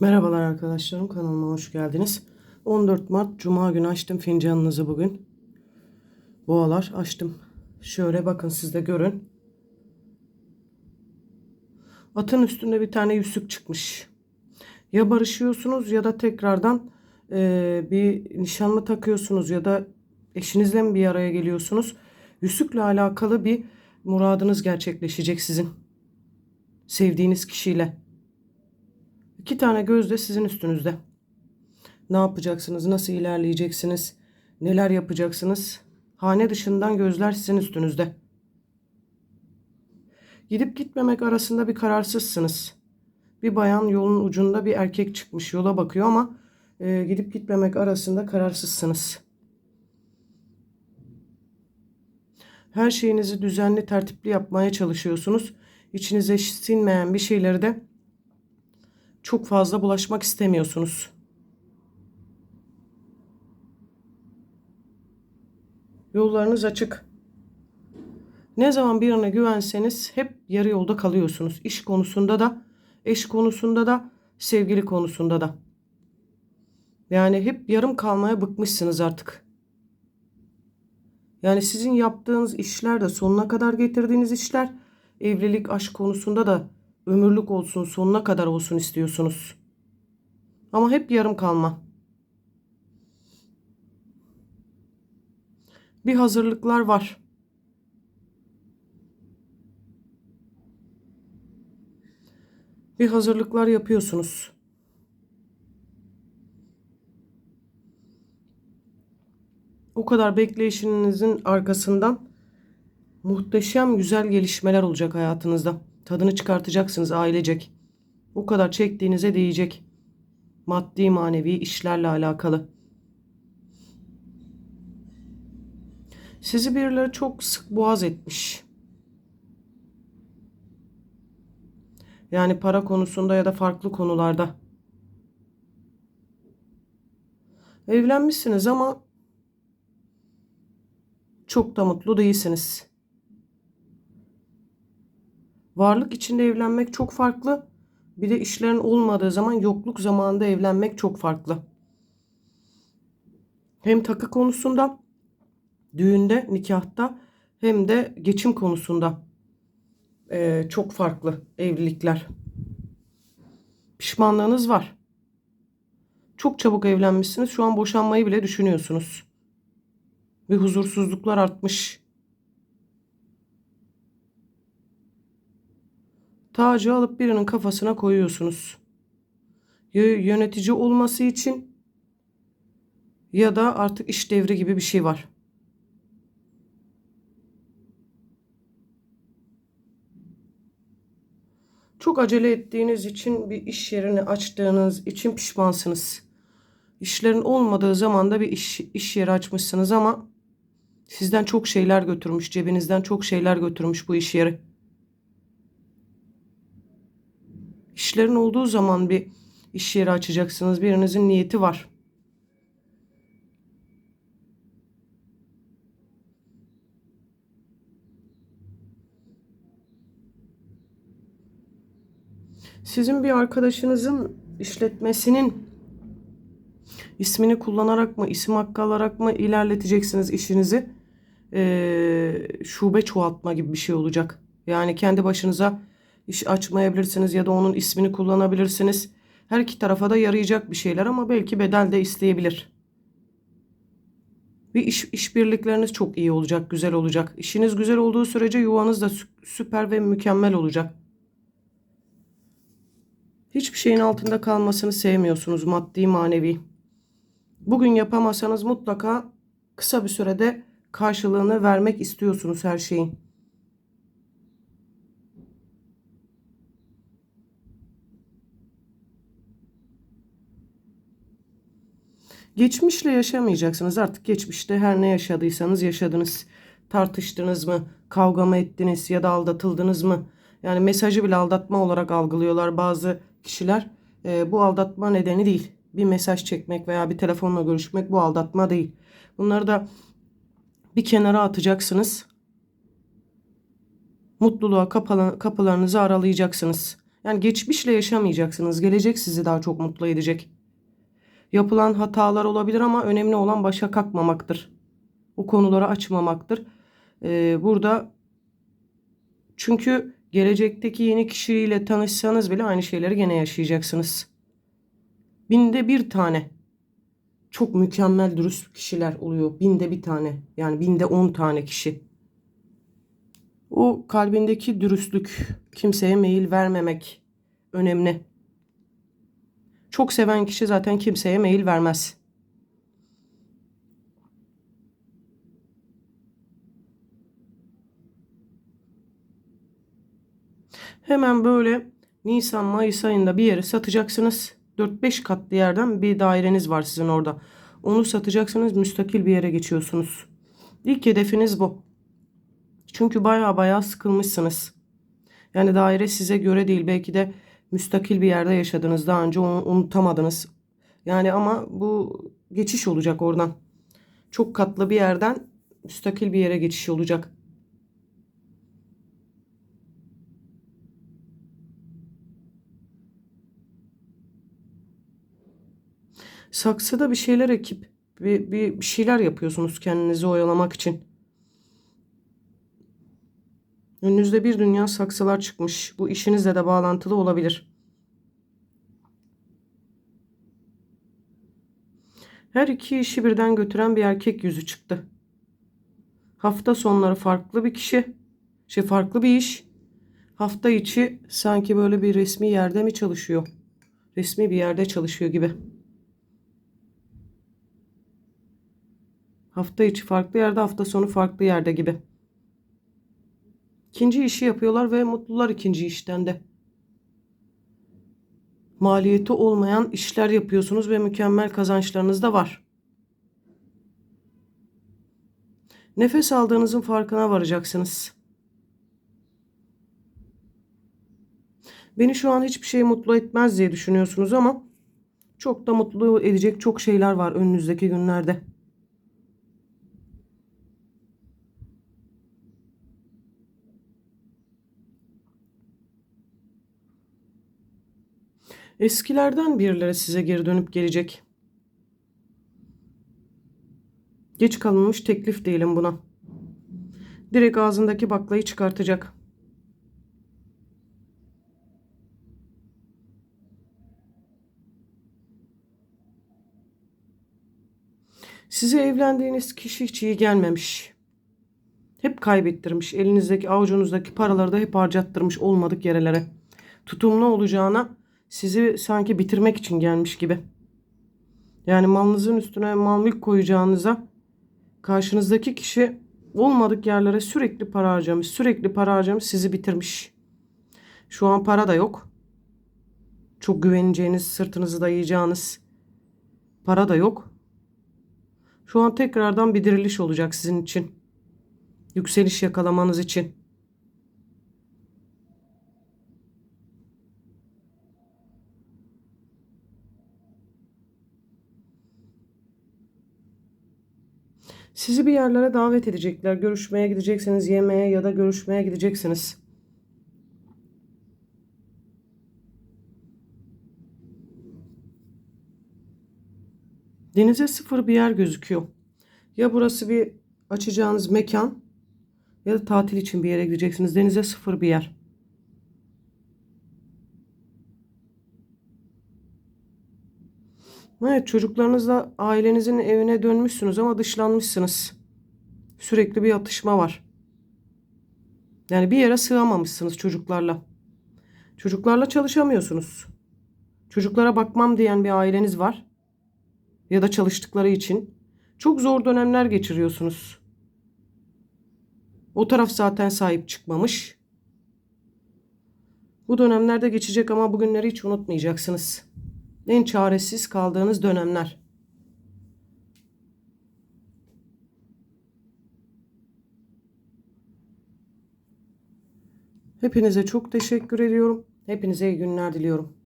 Merhabalar arkadaşlarım kanalıma hoş geldiniz. 14 Mart Cuma günü açtım fincanınızı bugün. Boğalar açtım. Şöyle bakın siz de görün. Atın üstünde bir tane yüzük çıkmış. Ya barışıyorsunuz ya da tekrardan eee, bir nişan takıyorsunuz ya da eşinizle mi bir araya geliyorsunuz. Yüzükle alakalı bir muradınız gerçekleşecek sizin. Sevdiğiniz kişiyle. İki tane göz de sizin üstünüzde. Ne yapacaksınız? Nasıl ilerleyeceksiniz? Neler yapacaksınız? Hane dışından gözler sizin üstünüzde. Gidip gitmemek arasında bir kararsızsınız. Bir bayan yolun ucunda bir erkek çıkmış yola bakıyor ama e, gidip gitmemek arasında kararsızsınız. Her şeyinizi düzenli, tertipli yapmaya çalışıyorsunuz. İçinize sinmeyen bir şeyleri de çok fazla bulaşmak istemiyorsunuz. Yollarınız açık. Ne zaman birine güvenseniz hep yarı yolda kalıyorsunuz. İş konusunda da, eş konusunda da, sevgili konusunda da. Yani hep yarım kalmaya bıkmışsınız artık. Yani sizin yaptığınız işler de sonuna kadar getirdiğiniz işler evlilik aşk konusunda da ömürlük olsun sonuna kadar olsun istiyorsunuz. Ama hep yarım kalma. Bir hazırlıklar var. Bir hazırlıklar yapıyorsunuz. O kadar bekleyişinizin arkasından muhteşem güzel gelişmeler olacak hayatınızda. Tadını çıkartacaksınız ailecek. O kadar çektiğinize değecek. Maddi manevi işlerle alakalı. Sizi birileri çok sık boğaz etmiş. Yani para konusunda ya da farklı konularda. Evlenmişsiniz ama çok da mutlu değilsiniz. Varlık içinde evlenmek çok farklı. Bir de işlerin olmadığı zaman yokluk zamanında evlenmek çok farklı. Hem takı konusunda, düğünde, nikahta hem de geçim konusunda eee, çok farklı evlilikler. Pişmanlığınız var. Çok çabuk evlenmişsiniz. Şu an boşanmayı bile düşünüyorsunuz. Bir huzursuzluklar artmış. Tacı alıp birinin kafasına koyuyorsunuz. Yönetici olması için ya da artık iş devri gibi bir şey var. Çok acele ettiğiniz için bir iş yerini açtığınız için pişmansınız. İşlerin olmadığı zaman da bir iş, iş yeri açmışsınız ama sizden çok şeyler götürmüş, cebinizden çok şeyler götürmüş bu iş yeri. İşlerin olduğu zaman bir iş yeri açacaksınız. Birinizin niyeti var. Sizin bir arkadaşınızın işletmesinin ismini kullanarak mı, isim hakkı alarak mı ilerleteceksiniz işinizi? Ee, şube çoğaltma gibi bir şey olacak. Yani kendi başınıza iş açmayabilirsiniz ya da onun ismini kullanabilirsiniz. Her iki tarafa da yarayacak bir şeyler ama belki bedel de isteyebilir. Bir iş işbirlikleriniz çok iyi olacak, güzel olacak. İşiniz güzel olduğu sürece yuvanız da sü- süper ve mükemmel olacak. Hiçbir şeyin altında kalmasını sevmiyorsunuz maddi manevi. Bugün yapamasanız mutlaka kısa bir sürede karşılığını vermek istiyorsunuz her şeyin. Geçmişle yaşamayacaksınız. Artık geçmişte her ne yaşadıysanız yaşadınız. Tartıştınız mı? Kavga mı ettiniz ya da aldatıldınız mı? Yani mesajı bile aldatma olarak algılıyorlar bazı kişiler. Ee, bu aldatma nedeni değil. Bir mesaj çekmek veya bir telefonla görüşmek bu aldatma değil. Bunları da bir kenara atacaksınız. Mutluluğa kapalı, kapılarınızı aralayacaksınız. Yani geçmişle yaşamayacaksınız. Gelecek sizi daha çok mutlu edecek. Yapılan hatalar olabilir ama önemli olan başa kalkmamaktır. O konuları açmamaktır. Ee, burada çünkü gelecekteki yeni kişiyle tanışsanız bile aynı şeyleri gene yaşayacaksınız. Binde bir tane çok mükemmel dürüst kişiler oluyor. Binde bir tane yani binde on tane kişi. O kalbindeki dürüstlük, kimseye meyil vermemek önemli. Çok seven kişi zaten kimseye meyil vermez. Hemen böyle Nisan Mayıs ayında bir yeri satacaksınız. 4-5 katlı yerden bir daireniz var sizin orada. Onu satacaksınız, müstakil bir yere geçiyorsunuz. İlk hedefiniz bu. Çünkü baya baya sıkılmışsınız. Yani daire size göre değil. Belki de müstakil bir yerde yaşadınız. Daha önce onu unutamadınız. Yani ama bu geçiş olacak oradan. Çok katlı bir yerden müstakil bir yere geçiş olacak. Saksıda bir şeyler ekip bir, bir, bir şeyler yapıyorsunuz kendinizi oyalamak için. Önünüzde bir dünya saksılar çıkmış. Bu işinizle de bağlantılı olabilir. Her iki işi birden götüren bir erkek yüzü çıktı. Hafta sonları farklı bir kişi, şey farklı bir iş. Hafta içi sanki böyle bir resmi yerde mi çalışıyor? Resmi bir yerde çalışıyor gibi. Hafta içi farklı yerde, hafta sonu farklı yerde gibi. İkinci işi yapıyorlar ve mutlular ikinci işten de. Maliyeti olmayan işler yapıyorsunuz ve mükemmel kazançlarınız da var. Nefes aldığınızın farkına varacaksınız. Beni şu an hiçbir şey mutlu etmez diye düşünüyorsunuz ama çok da mutlu edecek çok şeyler var önünüzdeki günlerde. Eskilerden birileri size geri dönüp gelecek. Geç kalınmış teklif değilim buna. Direkt ağzındaki baklayı çıkartacak. Size evlendiğiniz kişi hiç iyi gelmemiş. Hep kaybettirmiş. Elinizdeki avucunuzdaki paraları da hep harcattırmış olmadık yerlere. Tutumlu olacağına sizi sanki bitirmek için gelmiş gibi. Yani malınızın üstüne mal mülk koyacağınıza karşınızdaki kişi olmadık yerlere sürekli para harcamış. Sürekli para harcamış sizi bitirmiş. Şu an para da yok. Çok güveneceğiniz, sırtınızı dayayacağınız para da yok. Şu an tekrardan bir diriliş olacak sizin için. Yükseliş yakalamanız için. Sizi bir yerlere davet edecekler. Görüşmeye gideceksiniz, yemeğe ya da görüşmeye gideceksiniz. Denize sıfır bir yer gözüküyor. Ya burası bir açacağınız mekan ya da tatil için bir yere gideceksiniz. Denize sıfır bir yer. Evet çocuklarınızla ailenizin evine dönmüşsünüz ama dışlanmışsınız. Sürekli bir atışma var. Yani bir yere sığamamışsınız çocuklarla. Çocuklarla çalışamıyorsunuz. Çocuklara bakmam diyen bir aileniz var. Ya da çalıştıkları için. Çok zor dönemler geçiriyorsunuz. O taraf zaten sahip çıkmamış. Bu dönemlerde geçecek ama bugünleri hiç unutmayacaksınız en çaresiz kaldığınız dönemler. Hepinize çok teşekkür ediyorum. Hepinize iyi günler diliyorum.